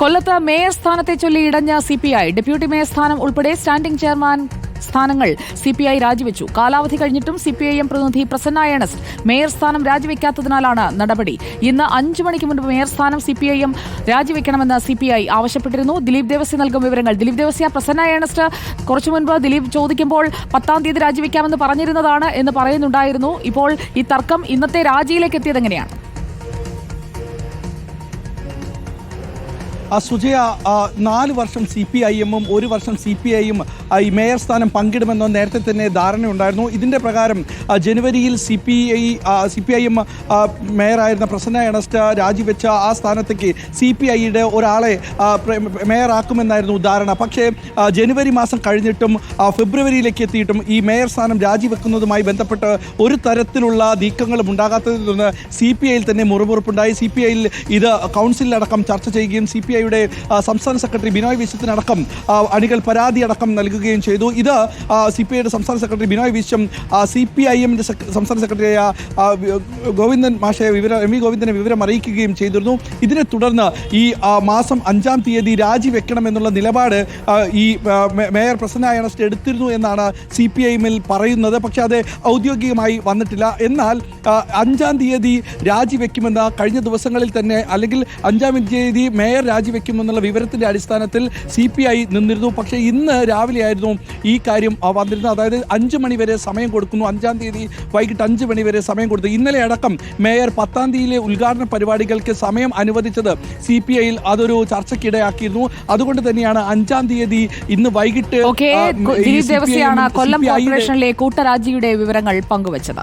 കൊല്ലത്ത് മേയർ സ്ഥാനത്തെ ചൊല്ലി ഇടഞ്ഞ C P I deputy mayor സ്ഥാനം ഉൾപ്പെടെ സ്റ്റാൻഡിംഗ് ചെയർമാൻ സ്ഥാനങ്ങൾ സി പി ഐ രാജിവെച്ചു. കാലാവധി കഴിഞ്ഞിട്ടും സി പി ഐ എം പ്രതിനിധി പ്രസന്ന ഏണസ്റ്റ് മേയർ സ്ഥാനം രാജിവെക്കാത്തതിനാലാണ് നടപടി. ഇന്ന് അഞ്ചു മണിക്ക് മുൻപ് മേയർ സ്ഥാനം സി പി ഐ എം രാജിവെക്കണമെന്ന് സി പി ഐ ആവശ്യപ്പെട്ടിരുന്നു. ദിലീപ് ദേവസ്യ നൽകും വിവരങ്ങൾ. ദിലീപ് ദേവസ്യ പ്രസന്ന ഏണസ്റ്റ് കുറച്ചു മുൻപ് ദിലീപ് ചോദിക്കുമ്പോൾ പത്താം തീയതി രാജിവെക്കാമെന്ന് പറഞ്ഞിരുന്നതാണ് എന്ന് പറയുന്നുണ്ടായിരുന്നു. ഇപ്പോൾ ഈ തർക്കം ഇന്നത്തെ രാജിയിലേക്ക് എത്തിയത് എങ്ങനെയാണ്? സുജയ നാല് വർഷം സി പി ഐ എമ്മും ഒരു വർഷം സി പി ഐയും ഈ മേയർ സ്ഥാനം പങ്കിടുമെന്ന് നേരത്തെ തന്നെ ധാരണയുണ്ടായിരുന്നു ഇതിന്റെ പ്രകാരം ജനുവരിയിൽ C P I C P I M മേയറായിരുന്ന Prasanna Ernest രാജിവെച്ച ആ സ്ഥാനത്തേക്ക് സി പി ഐയുടെ ഒരാളെ മേയറാക്കുമെന്നായിരുന്നു ധാരണ. പക്ഷേ ജനുവരി മാസം കഴിഞ്ഞിട്ടും ഫെബ്രുവരിയിലേക്ക് എത്തിയിട്ടും ഈ മേയർ സ്ഥാനം രാജിവെക്കുന്നതുമായി ബന്ധപ്പെട്ട് ഒരു തരത്തിലുള്ള നീക്കങ്ങളും ഉണ്ടാകാത്തതിൽ നിന്ന് സി പി ഐയിൽ തന്നെ മുറിവുറുപ്പുണ്ടായി സി പി ഐയിൽ ഇത് കൗൺസിലടക്കം ചർച്ച ചെയ്യുകയും സി പി ഐയുടെ സംസ്ഥാന സെക്രട്ടറി ബിനോയ് വിശ്വത്തിനടക്കം അണികൾ പരാതി അടക്കം നൽകുകയും ചെയ്തു. ഇത് സി പി ഐയുടെ സംസ്ഥാന secretary Binoy Viswam C P I എമ്മിന്റെ സംസ്ഥാന സെക്രട്ടറിയായ ഗോവിന്ദൻ മാഷയെ വിവരം എം വി ഗോവിന്ദനെ വിവരം അറിയിക്കുകയും ചെയ്തിരുന്നു. ഇതിനെ തുടർന്ന് ഈ മാസം അഞ്ചാം തീയതി രാജിവെക്കണമെന്നുള്ള നിലപാട് ഈ മേയർ പ്രസന്ന അയണസ്റ്റ് എടുത്തിരുന്നു എന്നാണ് സി പി ഐ എമ്മിൽ പറയുന്നത്. പക്ഷെ അത് ഔദ്യോഗികമായി വന്നിട്ടില്ല. എന്നാൽ അഞ്ചാം തീയതി രാജിവെക്കുമെന്ന് കഴിഞ്ഞ ദിവസങ്ങളിൽ തന്നെ അല്ലെങ്കിൽ അഞ്ചാം തീയതി മേയർ രാജിവെക്കുമെന്നുള്ള വിവരത്തിന്റെ അടിസ്ഥാനത്തിൽ സി പി ഐ നിന്നിരുന്നു. പക്ഷേ ഇന്ന് രാവിലെയായിരുന്നു ഈ കാര്യം വന്നിരുന്നത്. അതായത് അഞ്ച് മണി വരെ സമയം കൊടുക്കുന്നു. അഞ്ചാം തീയതി വൈകിട്ട് അഞ്ച് മണി വരെ സമയം കൊടുത്തു. ഇന്നലെ അടക്കം മേയർ പത്താം തീയതിയിലെ ഉദ്ഘാടന പരിപാടികൾക്ക് സമയം അനുവദിച്ചത് സി പി ഐയിൽ അതൊരു ചർച്ചയ്ക്കിടയാക്കിയിരുന്നു. അതുകൊണ്ട് തന്നെയാണ് അഞ്ചാം തീയതി ഇന്ന് വൈകിട്ട് കൊല്ലം കോർപ്പറേഷനിലെ കൂട്ടരാജിയുടെ വിവരങ്ങൾ പങ്കുവച്ചത്.